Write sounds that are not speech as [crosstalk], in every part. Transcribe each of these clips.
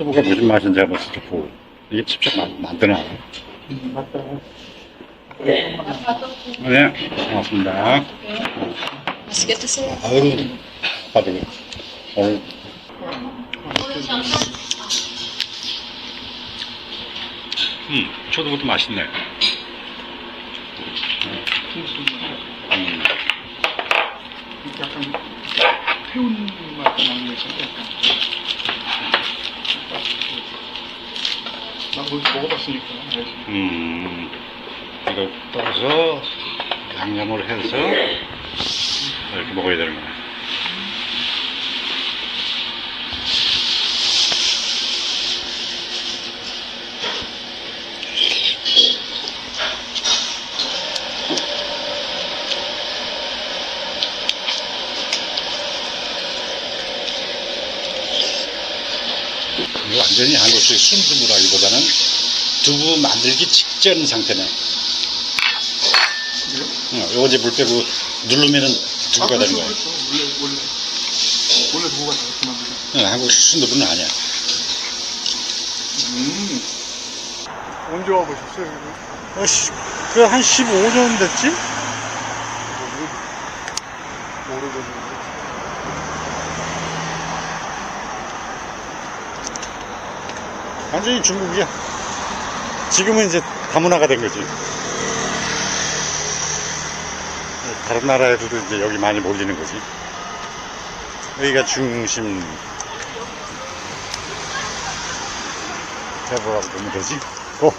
초두부가 무슨 맛인지 한번 직접 보고 이게 직접 만, 만드나? 음, 맞다. 네, 고맙습니다. 맛있게 드세요. 아유, 빠지고 오늘 음, 초두부도 맛있네. 맛. 음, 약간 태운 맛도 나는 것 같은 나 뭐, 먹어봤으니까 알지. 음, 이거 떠서 양념을 해서 이렇게 먹어야 되는구나. 이거 완전히 한국식 순두부라기보다는 두부 만들기 직전 상태네. 어, 요거 이제 물 빼고 누르면은 두부가 되는 거야. 그렇죠. 원래, 원래. 원래 두부가 다 그렇게 만들죠. 어, 한국식 순두부는 아니야. 음. 언제 와보셨어요, 여기? 그한 15년 됐지? 오래됐는데. 완전히 중국이야. 지금은 이제 다문화가 된 거지. 다른 나라에서도 이제 여기 많이 몰리는 거지. 여기가 중심 대보라고 보면 되지. 고!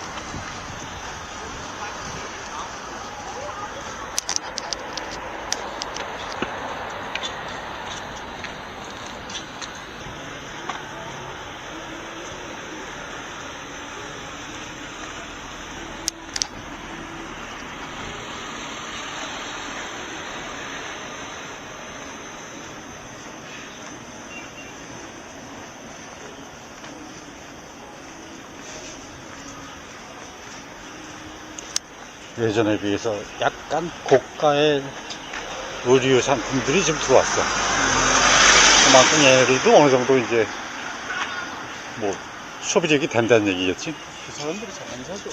예전에 비해서 약간 고가의 의류 상품들이 좀 들어왔어. 그만큼 얘네들도 어느 정도 이제 뭐 소비력이 된다는 얘기겠지. 그 사람들이 잘 안 사죠.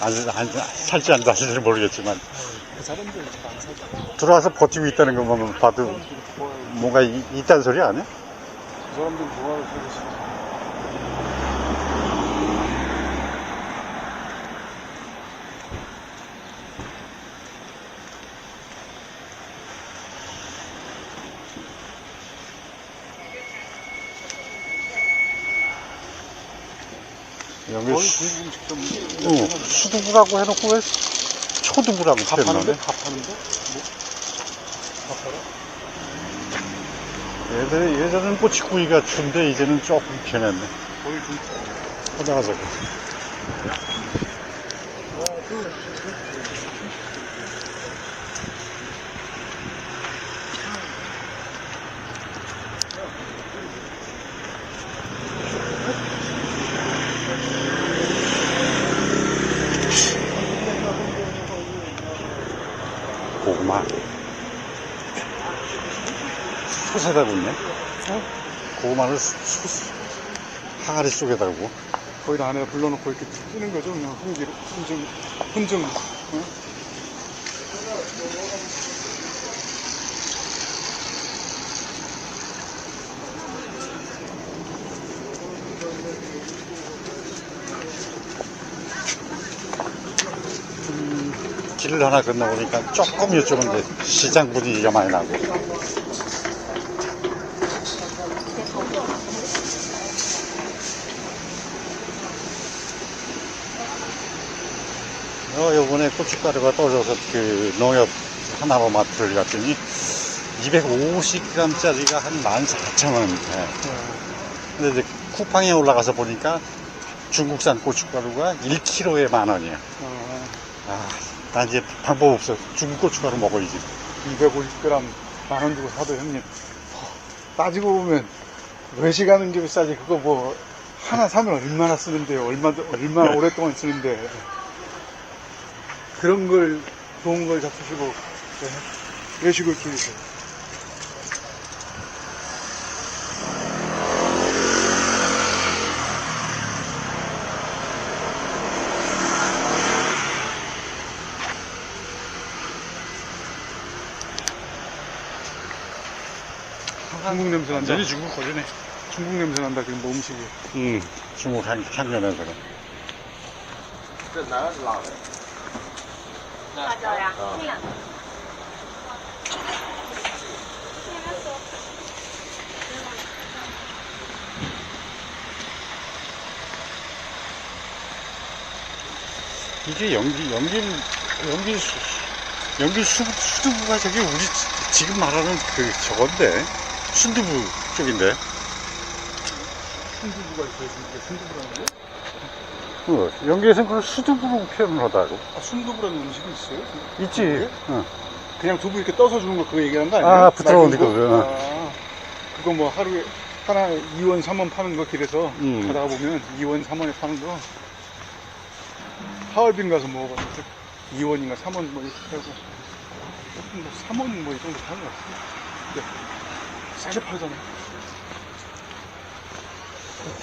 안, 안, 살지 안 살지는 모르겠지만 그 사람들이 잘 안 사죠. 들어와서 버티고 있다는 것만 봐도. 뭔가 이- 있다는 소리 아니야? 그 사람들이 좋아요, 소리시. 거의 수, 중국 음식점. 어, 수두부라고 해놓고 왜 초두부라고? 표현하네? 밥 하는데? 뭐? 밥 하러? 예전에, 예전엔 꼬치구이가 준데 이제는 조금 변했네. 거의 중 하다가 저거. 고구마. 솥에다 굽네. 고구마를 수- 수- 항아리 속에다 굽고. 거기다 안에 불러놓고 이렇게 찌는 거죠. 그냥 hun기로 훈증, 훈증. 응? 길을 하나 건너보니까 조금 이쪽은 이제 시장 분위기가 많이 나고. 어, 요번에 고춧가루가 떨어져서 그 농협 하나로 마트를 갔더니 250g짜리가 한 14,000원. 근데 이제 쿠팡에 올라가서 보니까 중국산 고춧가루가 1kg에 만 원이야. 어, 아, 난 이제 방법 없어. 중국 고춧가루 먹어야지. 250g 만 원 주고 사도 형님. 어, 따지고 보면 외식하는 게 비싸지. 그거 뭐 하나 사면 얼마나 쓰는데요. 얼마, 얼마나 오랫동안 쓰는데. 그런 걸 좋은 걸 잡수시고 네. 외식을 줄이세요. 중국 냄새 난다. 완전히 중국 거리네. 중국 냄새 난다 지금 뭐 음식이. 응, 중국 향, 향기 나서 그래. 这男的是辣的。 맞아요. 어. 그냥. 이게 연기, 연기, 연기, 수- 연기 수, 수두부가 저기 우리 지- 지금 말하는 그 저건데 순두부 쪽인데. 순두부가 있어요. 순두부라는 게? 어, 연기에서는 그걸 수두부로 표현을 하다고. 아, 순두부라는 음식이 있어요? 있지. 어. 그냥 두부 이렇게 떠서 주는 거 그거 얘기하는 거 아니에요? 아, 거, 그거. 아, 그거 뭐 하루에 하나 2원, 3원 파는 거 길에서 음. 가다가 보면 2원, 3원에 파는 거 하얼빈 가서 먹어봤는데 2원인가 3원 뭐 이렇게 하고 뭐 3원 뭐 이 정도 파는 거 같아요. 근데 싸게 팔잖아.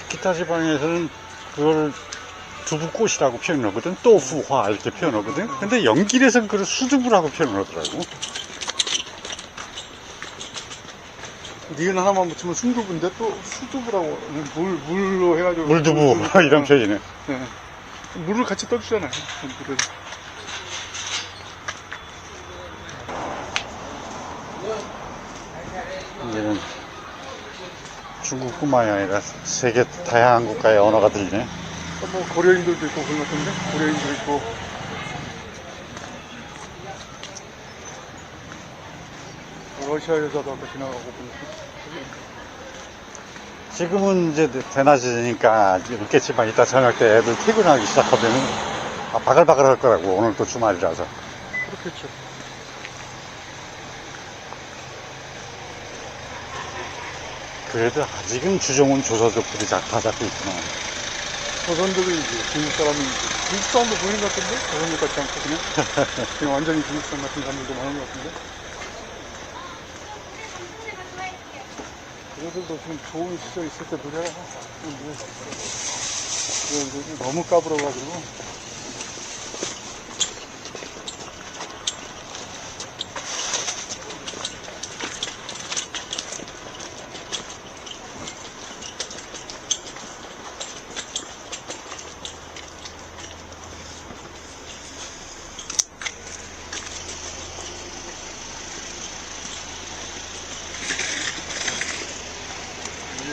기타 지방에서는 그걸 두부꽃이라고 표현을 하거든. 또푸화 이렇게 표현하거든. 근데 연길에서는 그걸 수두부라고 표현을 하더라고. 니은 하나만 붙이면 순두부인데 또 수두부라고 물, 물로 해가지고 물두부 이런 표현이네. 네. 물을 같이 떠주잖아요. 물을. 이제는 중국 뿐만이 아니라 세계 다양한 국가의 언어가 들리네. 또뭐 고려인들도 있고 그런 것 같은데 고려인도 있고 러시아 여자도 아까 지나가고 지금은 이제 대낮이니까 있겠지만 이따 저녁 때 애들 퇴근하기 시작하면 아, 바글바글 할 거라고. 오늘 또 주말이라서. 그렇겠죠. 그래도 아직은 주종은 조서족들이 자- 다 잡고 있구나. 조선족이 이제 중국 사람인지 중국 사람도 보이는 것 같은데? 조선족 같지 않고 그냥? [laughs] 그냥 완전히 중국 사람 같은 사람들도 많은 것 같은데? 그들도 지금 좋은 시절 있을 때 노래가 뭐, 너무 까불어가지고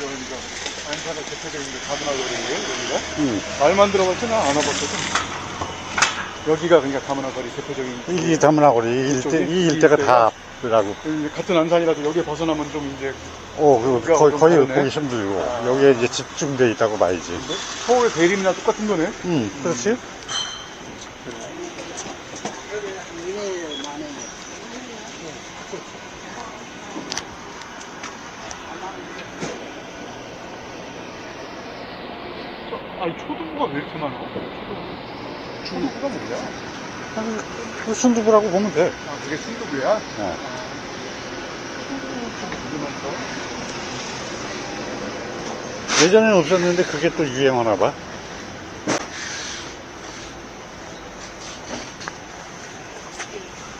여기가 안 산의 대표적인 게 가문화거리예요 여기가 음. 말만 들어봤지는 안 와봤거든 여기가 그러니까 가문화거리 대표적인 이 다문화고리 이 일대, 이쪽이? 이 일대가 이다 그라고. 여기 같은 안산이라도 여기에 벗어나면 좀 이제 오, 그 여기가 거의, 좀 거의 다르네. 보기 힘들고. 아. 여기에 이제 집중돼 있다고 봐야지. 뭐 서울의 대림이나 똑같은 거네 음, 그렇지? 아니 초등부가 왜 이렇게 많아? 초등부가 뭐야? 한, 그 순두부라고 보면 돼. 아 그게 순두부야? 어. 많다 예전에는 없었는데 그게 또 유행하나 봐.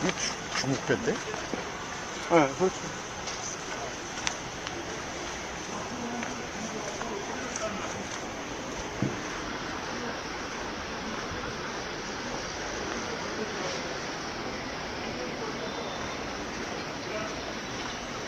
이게 주- 중국 배인데? 네 그렇죠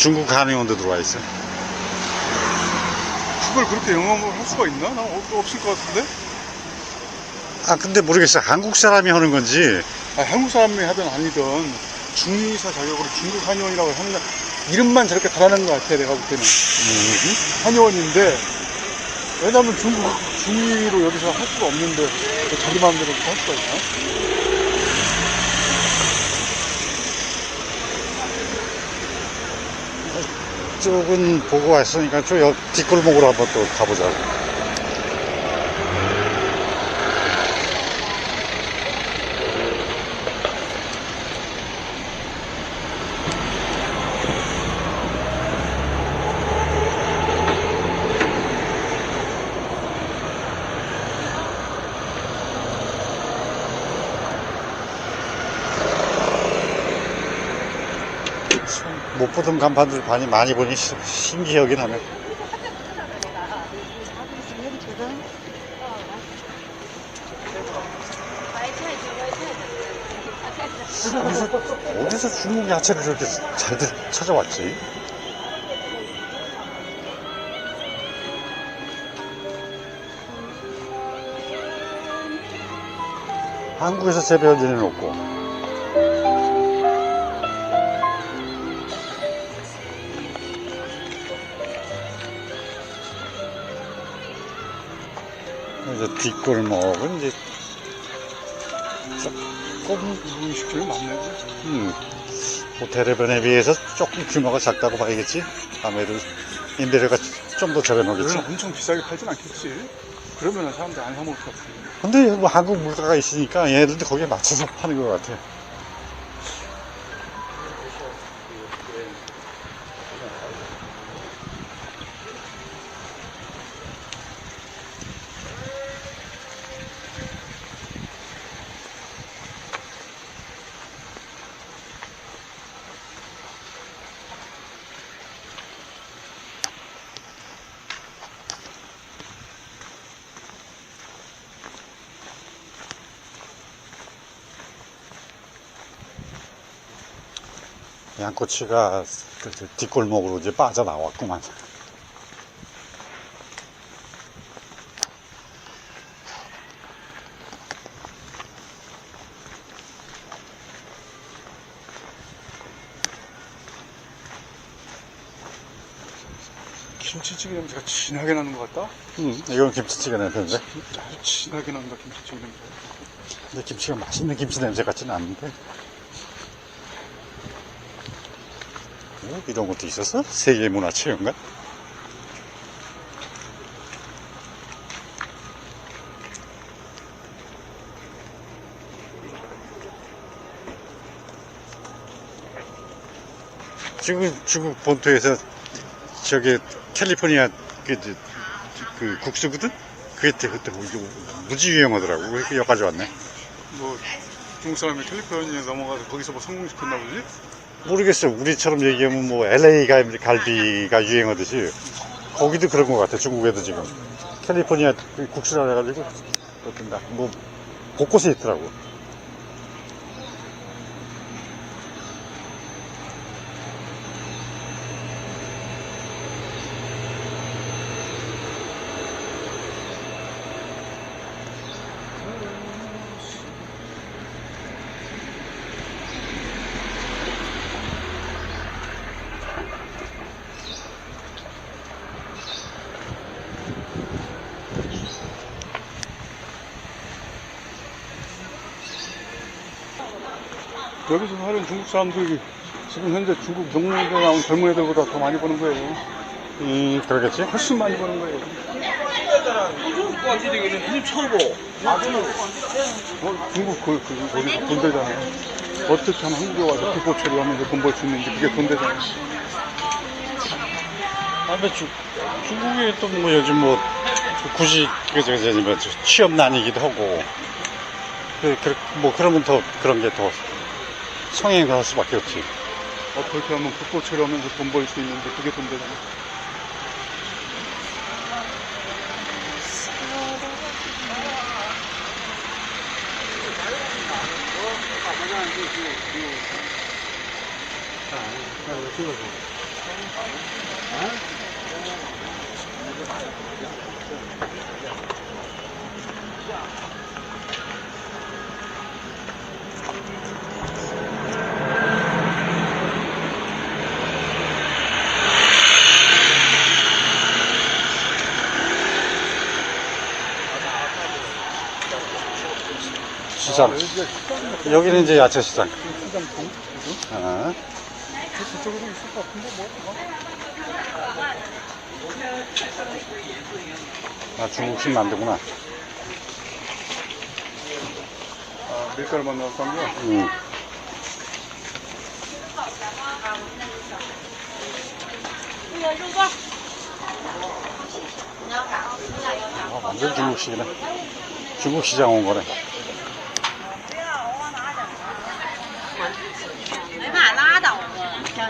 중국 한의원도 들어와 있어. 그걸 그렇게 영업을 할 수가 있나? 난 없, 없을 것 같은데? 아, 근데 모르겠어. 한국 사람이 하는 건지. 아, 한국 사람이 하든 아니든 중의사 자격으로 중국 한의원이라고 하는 거 이름만 저렇게 달아낸 것 같아 내가 볼 때는 음, 한의원인데 왜냐면 중국 중의로 여기서 할 수가 없는데 왜 자기 마음대로 할 수가 있나? 쪽은 보고 왔으니까 저옆 뒷골목으로 한번 또 가보자고. 못 보던 간판들 많이 많이 보니 시- 신기하긴 하네. 어디서, 어디서 중국 야채를 저렇게 잘들 찾아왔지? 한국에서 재배할 일은 없고. 뒷골목은 이제 조금 음식점이 많네. 음, 호텔의 비해서 조금 규모가 작다고 봐야겠지. 아무래도 임대료가 좀 더 저렴하겠지. 엄청 비싸게 팔진 않겠지. 그러면 사람들 안 사먹을 것 같아. 근데 뭐 한국 물가가 있으니까 얘네들도 거기에 맞춰서 파는 것 같아. 양꼬치가 그, 그 뒷골목으로 이제 빠져나왔구만. 김치찌개 냄새가 진하게 나는 것 같다? 음, 이건 김치찌개 냄새인데. 아주 진하게 난다, 김치찌개 냄새. 근데 김치가 맛있는 김치 냄새 같지는 않은데. 오, 이런 것도 있었어? 세계문화체험관? 중국, 중국 본토에서 저기 캘리포니아 그, 그, 그 국수거든? 그게 그때 무지 유행하더라고. 그래서 여기까지 왔네. 뭐, 중국 사람이 캘리포니아에 넘어가서 거기서 뭐 성공시켰나 보지? 모르겠어. 우리처럼 얘기하면 뭐 LA 갈- 갈비가 유행하듯이 거기도 그런 것 같아. 중국에도 지금 캘리포니아 그 국수라 해가지고 뭐 곳곳에 있더라고. 여기서 사는 중국 사람들이 지금 현재 중국 농무대 나온 젊은 애들보다 더 많이 버는 거예요. 음 그러겠지. 훨씬 많이 버는 거예요. 어, 중국 그, 그, 거기서 돈 되잖아요. 어떻게 하면 한국에 와서 피고 처리하면서 돈 벌 수 있는지 그게 돈 되잖아요. 아니 중 중국이 또 뭐 요즘 뭐 굳이 그저 저뭐 취업난이기도 하고 그, 그, 뭐 그러면 더 그런 게 더 성행을 할 수밖에 없지. 어떻게 하면 국고 처리하면서 돈 벌 수 있는지 그게 돈 되잖아요. 시장. 시장, 여기는 이제 야채 시장. 시장통? 아, 저쪽에도 있을 것 같은데, 뭐? 아, 중국식 만두구나. 아, 밀가루만 넣었던 거. 응. 아, 완전 중국식이네. 중국 시장 온 거네. 吧。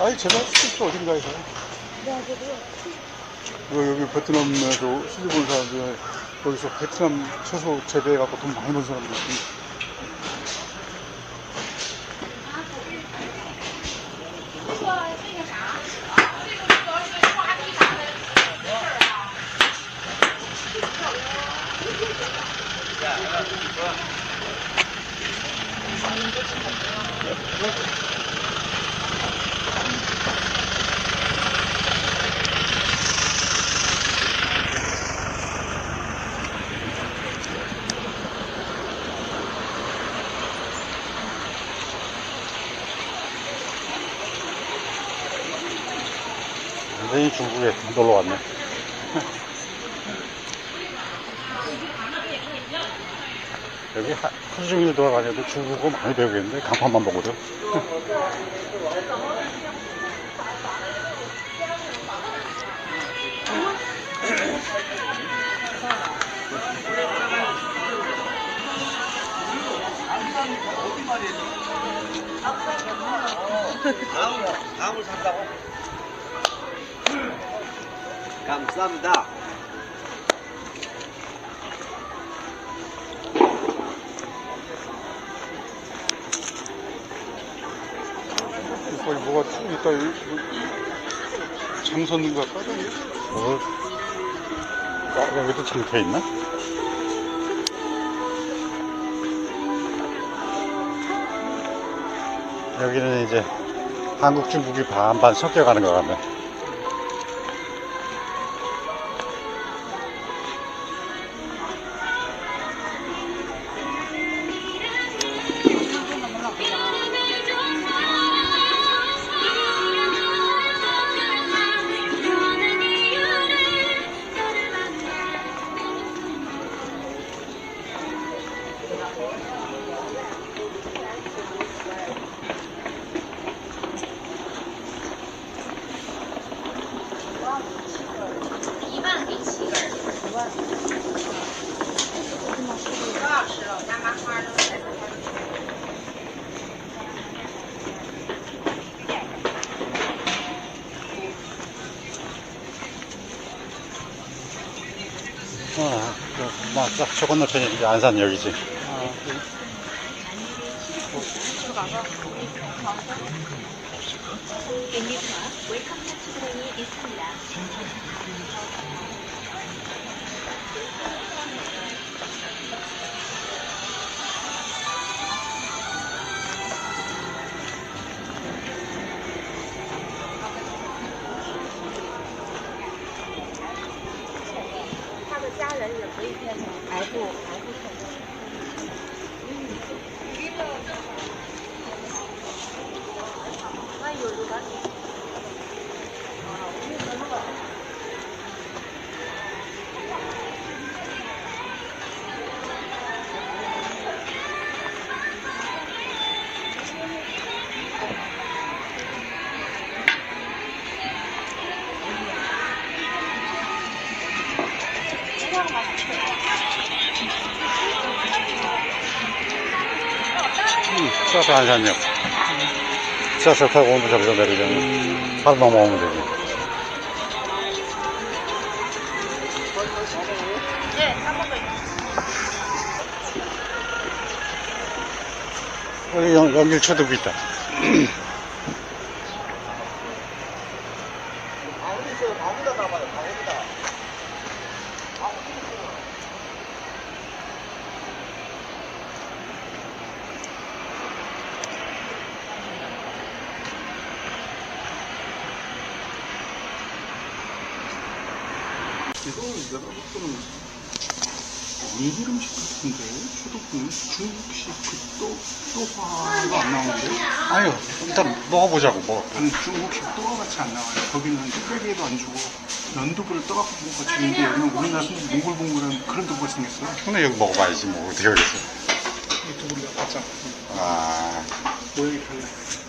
아니, 제가 스티프 어딘가에서. 이거 여기 베트남에도 시집 온 사람들 여기서 베트남 채소 재배해갖고 돈 많이 번 사람들 있습니다. 완전히 중국에 놀러 왔네. 여기 하, 하루 종일 돌아다녀도 중국어 많이 배우겠는데 간판만 보고도. 감사합니다. 뭐가 쭉 있다, 뭐, 장 섰는 것 같다, 저기. 어, 어, 여기도 장터 있나? 여기는 이제 한국 중국이 반반 섞여가는 것 같네. 어, 그, 막, 딱저 건너편이 이제 안산역이지. 지하철 안산역. 지하철 타고 오면 저기서 내리려면 바로 넘어오면 되지. 여기 연, 연길초도 있다. [clears throat] 강원에서 강원도 가봐요, 강원도 이거 내가 볼 때는 일일 음식 같은데 초도부는 중국식 그또 또화가 안 나오는데 아유, 일단 먹어보자고, 뭐. 아니 중국식 또와 같이 안 나와요. 거기는 뚝배기에도 안 주고 연두부를 떠갖고 먹고 지는데 여기는 우리나라 몽글몽글한 그런 두부가 생겼어요. 근데 여기 먹어봐야지, 뭐. 어떻게 하겠어. 이 두부가 같잖아. 아, 모양이 달라.